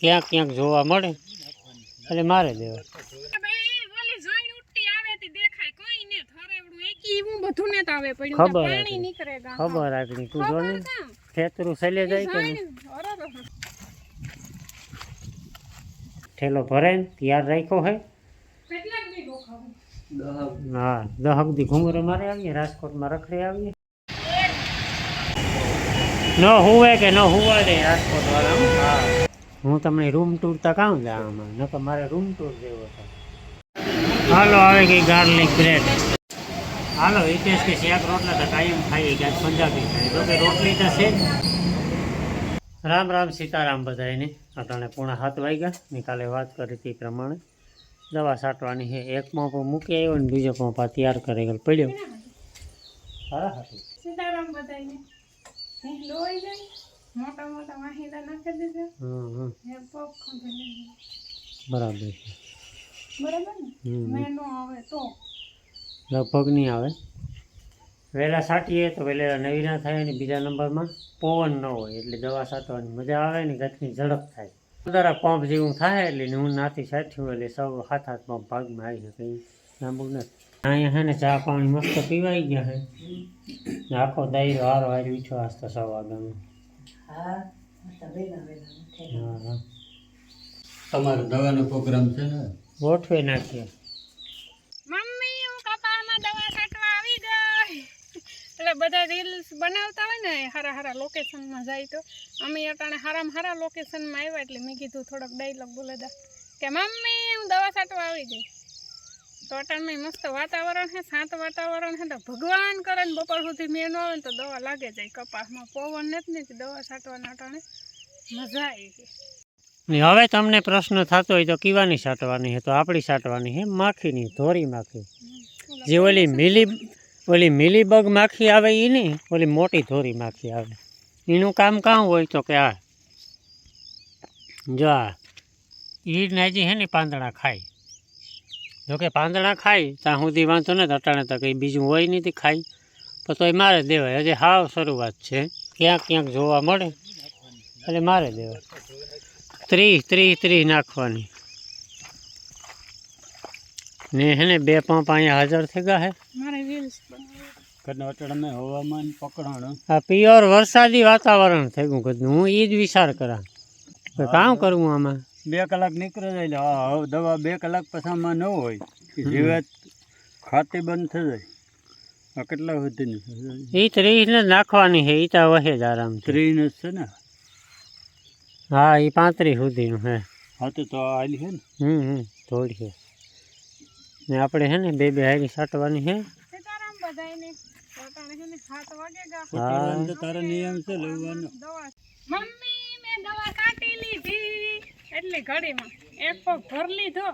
ક્યાંક ક્યાંક જોવા મળે એટલે મારે દેવા. ખબર તો હતી. પાણી નીકળે ગા ખબર આગળ તું જો ને ખેતરું સલે જાય કે ઠેલો ભરે તૈયાર રાખ્યો હે? હા દહક દી ઘુમરે મારે આવીએ રાજકોટમાં રખડે આવીએ. ન હુવે કે ન હુવા દે રાજકોટ વાળા હા. હું તમને રૂમ ટૂર તો કામ જવામાં ન તો મારે રૂમ ટૂર જેવો છે. હાલો, આવે ગઈ ગાર્લિક બ્રેડ હાલો, હિતેશ કે શેક રોટલા તો કાયમ ખાઈએ, ક્યાંક પંજાબી ખાઈએ. તો કે રોટલી તો છે રામ રામ સીતારામ બધાને અટાણે પૂણા હાથ વાગ્યા. ને કાલે વાત કરી હતી પ્રમાણે. દવા છાંટવાની છે. એક પંપ મૂકી આવ્યો ને બીજો આ તૈયાર કરી ગયેલો પડ્યો. સીતારામ બધાને લોહી જાય મોટા મોટા વાહિંદા નાખી દીધા હમ હમ હે પગ ખંભે બરાબર છે. બરાબર ને હમ આવે તો લગભગ નહીં આવે. વહેલા સાટીએ તો વહેલા નવી ના થાય ને બીજા નંબરમાં પવન ન હોય એટલે દવા છાંટવાની મજા આવે ને ગતની ઝડપ થાય. જરા પંપ જેવું થાય એટલે હું નાથી છાંટ્યું એટલે સૌ હાથ હાથ પંપ ભાગમાં આવી શકે લાંબુ નથી. અહીંયા છે ને ચા પાણી મસ્ત પીવાઈ ગયા છે આખો દાયરો હારો હારી વીછો આસ્તા સવા હા હા તમારો દવાનો પ્રોગ્રામ છે ને? ગોઠવી નાખીએ. મમ્મી હું કપાળમાં દવા છાંટવા આવી ગઈ. એટલે બધા રીલ્સ બનાવતા હોય ને હારા હારા લોકેશનમાં જાય તો. અમે અટાણે હારામાં હારા લોકેશનમાં આવ્યા એટલે મેં કીધું થોડોક ડાયલોગ બોલે દા. કે મમ્મી હું દવા છાંટવા આવી ગઈ. તો અટાણમાં મસ્ત વાતાવરણ છે શાંત વાતાવરણ છે તો ભગવાન કરે ને બપોર સુધી મેં ન આવે ને તો દવા લાગે જાય કપાસમાં. પવન નથી ને દવા છાંટવાના ટાણે મજા આવી ગઈ. હવે તમને પ્રશ્ન થતો હોય તો કીવાની છાંટવાની છે તો આપણી છાંટવાની છે માખીની ધોરી માખી. જે ઓલી મિલી ઓલી મિલીબગ માખી આવે એ નહીં ઓલી મોટી ધોરી માખી આવે. એનું કામ કાં હોય તો કે આ જો આ ઈ નાજી છે ને પાંદડા ખાય. જોકે પાંદડા ખાય ત્યાં સુધી વાંધો ને અટાણે તો કંઈ બીજું હોય નથી તે ખાય પણ તોય મારે દેવાય. હજી હાવ શરૂઆત છે. ક્યાંક ક્યાંક જોવા મળે એટલે મારે દેવાય. ત્રીસ ત્રીસ ત્રીસ નાખવાની. ને હે ને બે પંપ અહીંયા હાજર થઈ ગયા હે. હવામાન પકડાણું આ પ્યોર વરસાદી વાતાવરણ થઈ ગયું કદનું હું એ જ વિચાર કરા. કે કામ કરવું આમાં? બે કલાક નીકળે જાય એટલે હા હવે દવા બે કલાક પછામાં ન હોય. જીવાત ખાતી બંધ થઈ જાય. આ કેટલા સુધી એ ત્રીસને નાખવાની છે એ તો વહે જ આરામ ત્રીસને છે ને? હા એ પાંત્રીસ સુધીનું હે હા તો તો આલી છે ને? હમ હમ થોડી છે. ને આપણે છે ને બે બે હારી છાંટવાની છે. હા બધાયને. પોતાને છે ને સાત વાગે ગા. ફૂટવાનો તો તારો નિયમ છે લેવાનો. મમ્મી મેં દવા કાઢી લીધી. એટલે ઘડીમાં. એક પગ ભર લીધો.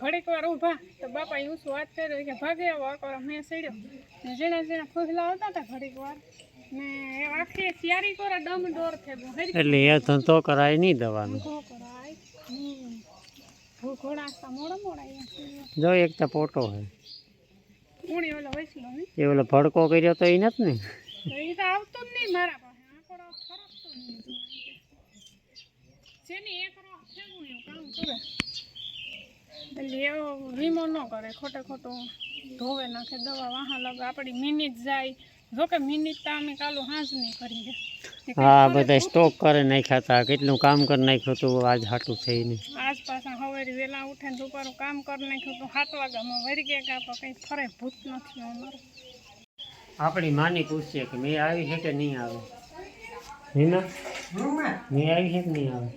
ઘડીક વાર ઊભા. તો બાપા શું વાત કર્યો કે ભાગે આવો અકોરો મેં સડ્યો. ને જીણા જેણે ફૂસલા આવતા હતા ઘડીક વાર. ને એ આખી સિયારી કોરા ડમ ડોર થેગું એટલે એ ધંધો કરાય નહીં દવાનું. જો એક તો પોટો ને. એ ઓલો ભડકો કર્યો તો એ નથી ને? એ તો આવતો જ નહીં મારા પાસે આંકડો ફરકતો જ નહીં એક કામ કરે. એટલે એવો વીમો ન કરે ખોટે ખોટું ધોવે નાખે દવા વાહા લગે આપણી મિનિટ જાય. જોકે મિનિટ તો અમે કાલો હાંજ નહીં કરી દે હા બધા સ્ટોક કરે નાખ્યા હતા કેટલું કામ કરી નાખ્યું હતું આજ હાટું થઈને. આજ પાછા હવારે વેલા ઉઠે દુપારું કામ કરી નાખ્યું તો. સાત વાગ્યામાં વરી ગયા કાપો કઈ કંઈ ફરે ભૂત નથી અમારે. આપણી માની પૂછીએ કે મેં આવી છે કે નહીં આવે? હિના? મેં આવી છે કે નહીં આવે?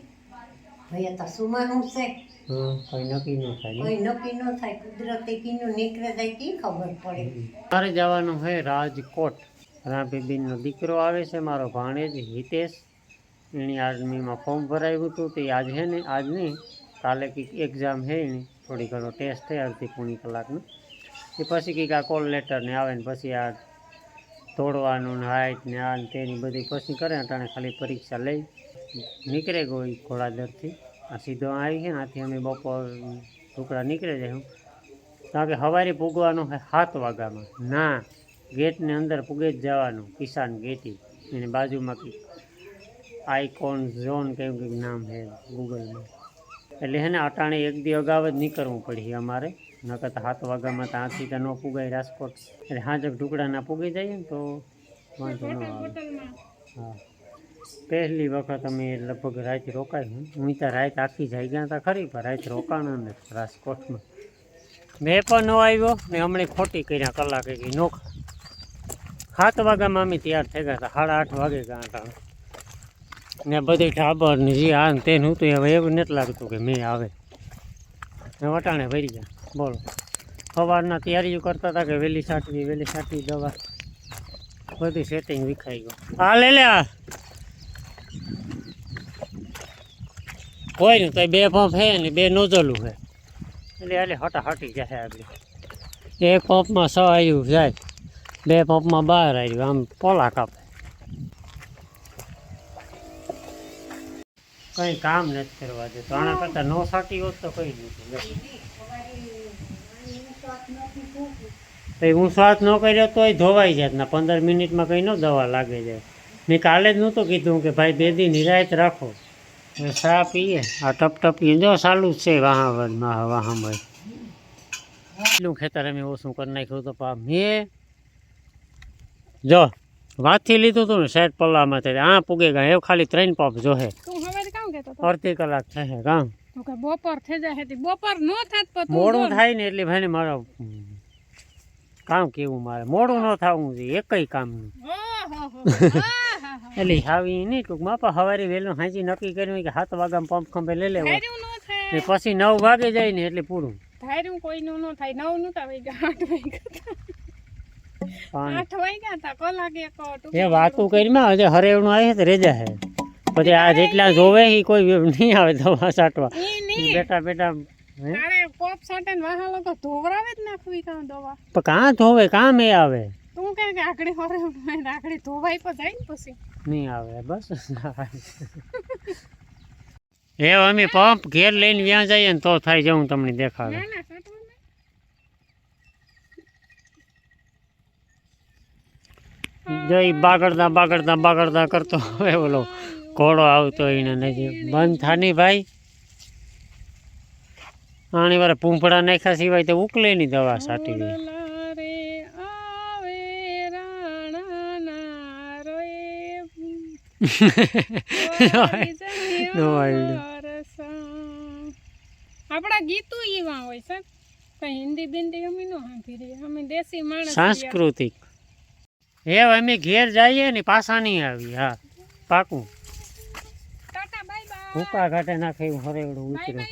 ભાઈ તો સુમાનું છે. હા કંઈ નક્કી ન થાય કોઈ નક્કી ન થાય કુદરતી કીનું નીકળે જાય કી ખબર પડે. મારે જવાનું છે રાજકોટ. રામબીબીનનો દીકરો આવે છે મારો ભાણેજ હિતેશ. એની આર્મીમાં ફોર્મ ભરાયું હતું તે આજ છે ને આજ નહીં. કાલે કંઈક એક્ઝામ છે એની થોડી ઘણો ટેસ્ટ થઈ અડધી પોણી કલાકનો. એ પછી કંઈક આ કોલ લેટર ને આવે ને પછી આ તોડવાનું ને હાઈટ ને આ ને તેની બધી પછી કરે અટાણે ખાલી પરીક્ષા લઈ. નીકળે ગઈ ઘોડાદરથી આ સીધો આવી છે ને આથી અમે બપોર ટુકડા નીકળે જાય હું. કારણ કે સવારે પૂગવાનું છે સાત વાગ્યામાં. ના ગેટની અંદર પૂગે જ જવાનું કિસાન ગેટી. એની બાજુમાં આઈકોન ઝોન કેવું કંઈક નામ છે ગૂગલમાં. એટલે હે ને અટાણે એક દી અગાઉ જ નીકળવું પડી અમારે. નકર તો સાત વાગ્યામાં ત્યાંથી તો ન પૂગાય રાજકોટ. એટલે હાજક ટુકડાના પૂગી જઈએ ને તો વાંધો ન આવે. હા. પહેલી વખત અમે લગભગ રાત રોકાયું હું ત્યાં રાત આખી જઈ ગયા હતા ખરી, પણ રાત રોકાણા ને રાજકોટમાં. મેં પણ ન આવ્યો ને હમણાં ખોટી કર્યા કલાક એક નોખ. સાત વાગ્યામાં અમે તૈયાર થઈ ગયા હતા સાડા આઠ વાગે ગયા હતા ને બધી ઢાબર ને જે આ ને તેનું હતું હવે એવું નથી લાગતું કે મેં આવે. ને વટાણે ભરી ગયા. બોલો. સવારના તૈયારીઓ કરતા હતા કે વહેલી સાટવી વહેલી સાટવી દવા. બધી સેટિંગ વિખાઈ ગયું હા, લે લે આ નહીં તો બે પંપ છે ને બે નોઝલું છે એટલે એટલે હટાહટી જશે આપણે એક પંપમાં છ આવ્યું જાય બે પંપમાં બહાર આવ્યું આમ પોલા કાપે કંઈ કામ નથી કરવા દેતો આના કરતાં ન સાટી હોત તો કંઈ નથી. હું શ્વાસ ન કર્યો તોય ધોવાઈ જાત ના પંદર મિનિટમાં કંઈ ન દવા લાગે જાય. મેં કાલે જ નહોતું કીધું કે ભાઈ બે દી નિરાયત રાખો. ચા પીએ. આ ટપ ટપ પીએ જો ચાલુ જ છે વાહ વાહામાં એટલું ખેતર અમે ઓછું કરી નાખ્યું તો પા મેં જો વાતથી લીધું હતું ને સાઈડ પલ્લામાં તે. આ પૂગે ગયા એવું ખાલી ત્રણ પંપ જોહે. અડધી કલાક થશે કામ. બપોર થઈ જાય બપોર ન થાત મોડું થાય ને એટલે ભાઈને મારો કામ કેવું મારે. મોડું ન થવું જોઈએ. એકય કામનું. એટલે આવી નહીં ટૂંકમાં. પણ સવારે વહેલું હાંચી નક્કી કર્યું કે સાત વાગ્યામાં પંપ ખંભે લઈ લેવો. ને પછી નવ વાગે જાય ને એટલે પૂરું. ધાર્યું કોઈનું નો થાય. નવનું થાય આઠ વાગ્યા આઠ વાગ્યા હતા કલાક એક એ વાતું કરીમાં હજે હરેવણું આવે તો રેજા હે. પછી આ જેટલા જોવે એ કોઈ નહીં આવે દવા નહીં. બેટા બેટા પોપ સાટે વાહા લોકો ધોવરાવે જ નાખવી કાં દવા? પણ કાં ધોવે કાં એ આવે? તું કે આકડી હોરે આકડી ધોવાઈ પણ જાય ને પછી. નહીં આવે બસ. એ અમે પંપ ઘેર લઈને વ્યાં જઈએ ને તો થાય જવું તમને દેખાડે. જઈ બાગડતા બાગડતા બાગડતા કરતો હવે ઓલો ઘોડો આવતો એને નથી બંધ થાની ભાઈ. આની વારે પૂંફડા નાખ્યા સિવાય તો ઉકલે ની દવા સાટી. દે આપણા ગીતો એવા હોય સર હિન્દી બિંદી અમે નો સાંભળી અમે દેશી માણસ સાંસ્કૃતિક. હે અમે ઘેર જઈએ ને પાછા નહીં આવી હા પાકું. ભૂકા ઘાટે નાખે એવું હરેવડું ઉતરે.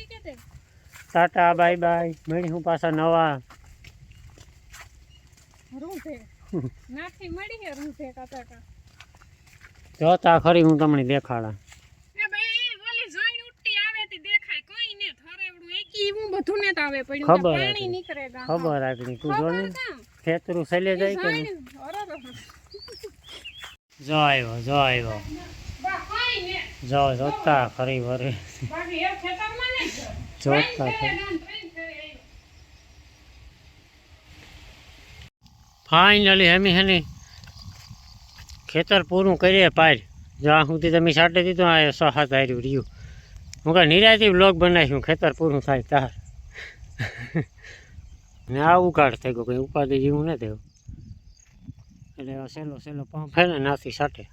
Tata bye bye. મળી હું પાછા નવા. રૂઠે નાથી મળી હે રૂઠે કાતા કા જોતા ખરી હું તમને દેખાડા એ ભાઈ ઓલી જોઈન ઉઠતી આવે તી દેખાય કોઈ ને થરેવડું એકી એવું બધું ને આવે પડ્યું કે ખબર પાણી હતી. નીકળે ગા ખબર આગળ તું જો ને ખબર કામ? ખેતરું સલે જાય કે નહીં? જોઈન, અરર. જો આવ્યો જો આવ્યો બા કોઈ ને જો જોતા ખરી વરે બાકી એ ખેતરમાં નહીં જો. જોતા ત્રણ ફેરે ખરી ગામ, ત્રણ ફેરે આવ્યો. ફાઇનલી અમે હે ને ખેતર પૂરું કરીએ પાર. જ્યાં સુધી તમે સાટે દીધું, આ સો હાથ હાર્યું રહ્યું. હું કાંઈ નિરાયથી બ્લોગ બનાવ્યું, ખેતર પૂરું થાય તાર. ને આ ઉકાળ થઈ ગયો, કંઈ ઉપાધિ જેવું ન થયું. એટલે સહેલો સહેલો પંપ હે ને, નાથી સાટે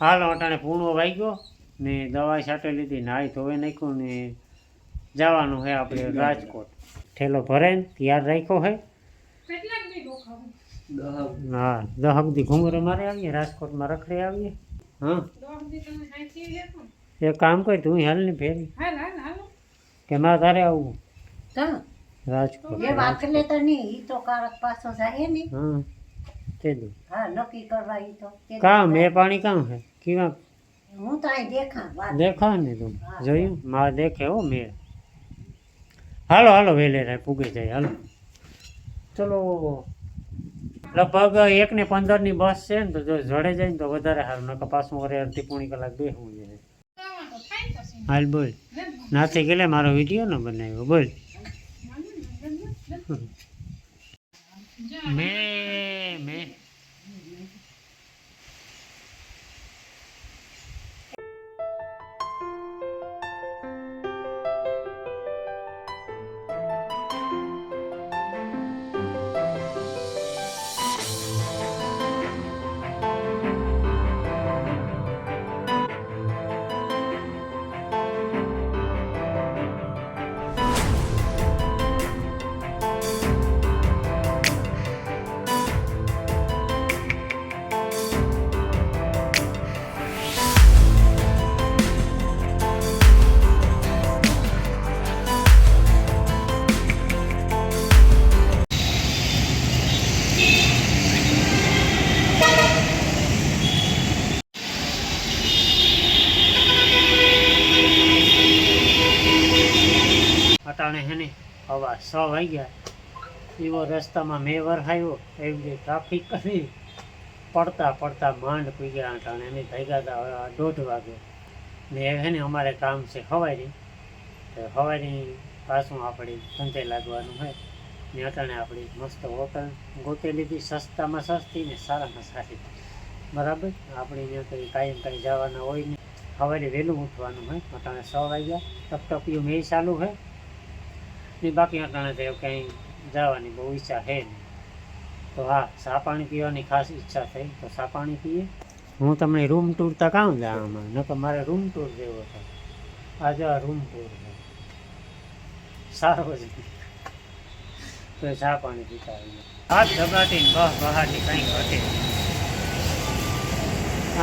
હાલો, અટાણે પૂણો વાગ્યો. ને દવા છાંટી લીધી નાહી ધોઈ નાખ્યું ને જવાનું છે આપણે રાજકોટ. ઠેલો ભરાઈને તૈયાર રાખ્યો છે કેટલાક દી રોકાવું? હા દહ દી ઘુંઘરે મારે આવીએ રાજકોટમાં રખડી આવીએ. હા. એક કામ કર તું હાલ ને ફેરી. હાલ, હાલ, હાલો. કે મારે તારે આવવું હા રાજકોટ. એ તો નહીં ઈ તો કારક પાછો જાય ને હા તે હા નક્કી કરવા ઈ તો. કામ એ પાણી કામ હે? કેવા હું તો અહીં દેખા વાત દેખા ને તું જોયું? મારે દેખે હો મેળ. હાલો હાલો વેલે રે પૂગી જાય હાલો. ચલો. લગભગ એક ને પંદરની બસ છે ને તો જો જડે જાય ને તો વધારે સારું નકર પાછું વરે અડધી પોણી કલાક બેસવું જોઈએ પછી. હાલ બોલ. નાથી ગયેલે મારો વીડિયો ન બનાવ્યો બોલ. મેં મેં. અટાણે હે ને હવા છ વાગ્યા. એવો રસ્તામાં મેં વરસાયો એવી રીતે ટ્રાફિક કરી. પડતા પડતા માંડ પીગ્યા અટાણે અમે ભેગા હતા દોઢ વાગે. ને એ હે ને અમારે કામ છે હવારી. તો હવારી પાછું આપણે ધંધે લાગવાનું હોય. ને અટાણે આપણી મસ્ત હોટલ ગોતી લીધી, સસ્તામાં સસ્તી ને સારામાં સારી. બરાબર? આપણે ત્યાં કંઈ કાયમ કાંઈ જવાના હોય ને. સવારે વહેલું ઉઠવાનું હોય, અટાણે છ વાગ્યા. ટપટપિયું મેં ચાલુ હોય. ને બાકી અટાણે તો કંઈ જવાની બહુ ઈચ્છા છે નહીં. તો હા સા પાણી પીવાની ખાસ ઈચ્છા થઈ તો સા પાણી પીએ. હું તમને રૂમ ટૂર તો જ જવામાં તો મારે રૂમ ટૂર જેવો છે. આજે આ રૂમ ટૂર છે. સારો છે તો સા પાણી પીતા આવીએ. હાથ ધબાટી બહ બહાટી કંઈ નહીં.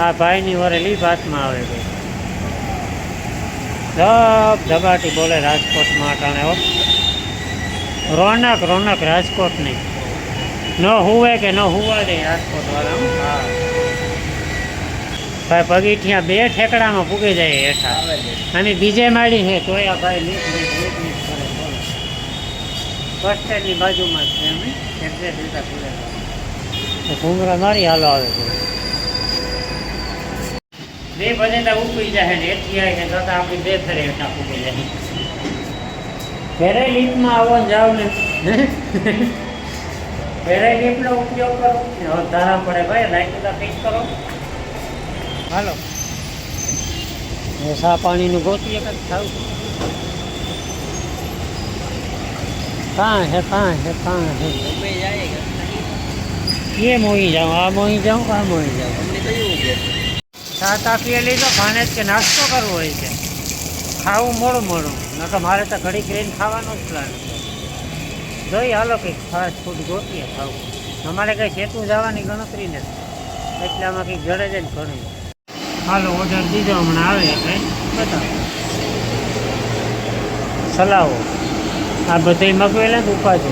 આ ભાઈની વરેલી ભાતમાં આવે ગઈ ધબ ધબાટી બોલે રાજકોટમાં અટાણે રોનક રોનક રાજકોટની ન. હુવે કે ન હુવા દે રાજકોટ વાળા હા. ભાઈ પગીઠિયા બે ઠેકડામાં પૂગી જાય હેઠા. અને બીજે માળી છે તોય આ ભાઈ લીક લીક લીક લીક કરે બસ બાજુમાં છે અમે એક્ઝેક્ટ રીતે પૂરે તો મારી હાલો આવે છે. બે ભજે ઉપી જાય ને એથી આવી ને તો તો આપણી બે ફેરે હેઠા પૂગી જાય. ઘરે લીફમાં આવો ને જાવ ને ઘરે લીફનો ઉપયોગ કરો ને હવે ધારા પડે ભાઈ લાઈટ તો ફિક્સ કરો હાલો એ સા પાણીનું ગોતીએ કંઈક ખાવું કાં હે કાં હે કાં હે ये मोही जाऊँ आ मोही जाऊँ आ मोही जाऊँ સાત આપીએ લીધો ભાણે જ કે નાસ્તો કરવો હોય છે ખાવું મોડું મોડું ન તો મારે તો ઘડી ક્રેન ખાવાનો જ પ્લાન છે. જોઈ હાલો કંઈક ફાસ્ટ ફૂડ ગોતીએ ખાવું. અમારે કંઈ સેતું જવાની ગણતરી નથી. એટલે આમાં કંઈક જડે જ ઘણી. હાલો, ઓર્ડર દીધો, હમણાં આવે એટલે. બતાવો. સલાવો. આ બધે મગવેલા જ ઉપાજો?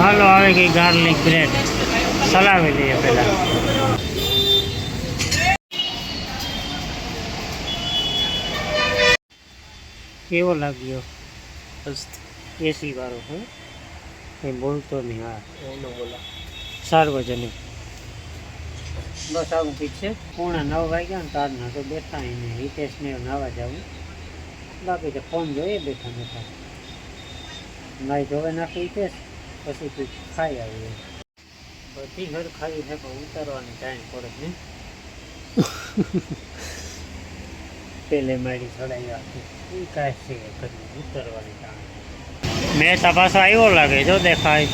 હાલો, આવે કંઈ ગાર્લિક બ્રેડ સલાવી લઈએ પહેલાં. કેવો લાગ્યો? એસી વાળો હે? કંઈ બોલતો નહીં હા. સાર્વજનિક. બસ આવું ઠીક છે? પોણા નવ વાગ્યા ને તારના તો બેઠા એને હિતેશને નાવા જવું બાકી તો ફોન જોઈએ બેઠા બેઠા. નાઈ ધોવે નાખી હિતેશ પછી તું ખાઈ આવ્યો બધી ઘર ખાઈ છે પણ ઉતારવાની ટાઈમ પડે ને પેલે મારી ચડાઈ રાખી. એ કાંઈ છે કરી ઉતરવાની ટાઈમ મેં તપાસો આવ્યો લાગે જો દેખાય.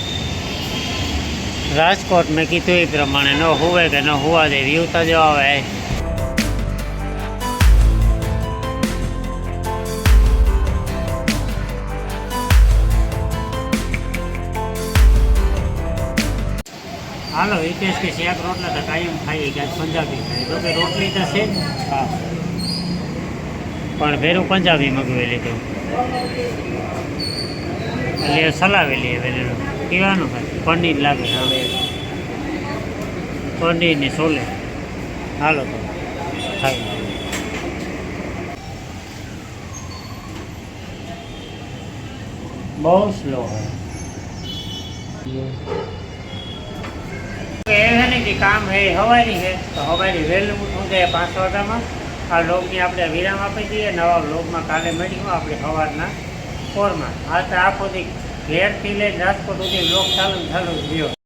રાજકોટ મેં કીધું એ પ્રમાણે ન હોવે કે ન હોવા દે વ્યૂ તો જો આવે. હાલો હિતેશ કે શેક રોટલા તો કાયમ ખાઈએ કે પંજાબી ખાઈએ. તો કે રોટલી તો છે હા. પણ ભેરું પંજાબી મગવી લીધું. એટલે સલાવેલી વેલેલું. પીવાનું થાય પનીર લાગે, હવે. પનીર ને છોલે. હાલો તો. થાય બહુ સ્લો હોય. કામ હે હવાની હે, તો હવાની વહેલું ઉઠવું જાય પાંચ વાગ્યામાં આ લોગની આપણે વિરામ આપી દઈએ. નવા લોગમાં કાલે મળીશું આપણે સવારના પોરમાં. આ તો આખો દી ઘેરથી લઈને રાજકોટ સુધી લોક ચાલુ ચાલુ રહ્યો.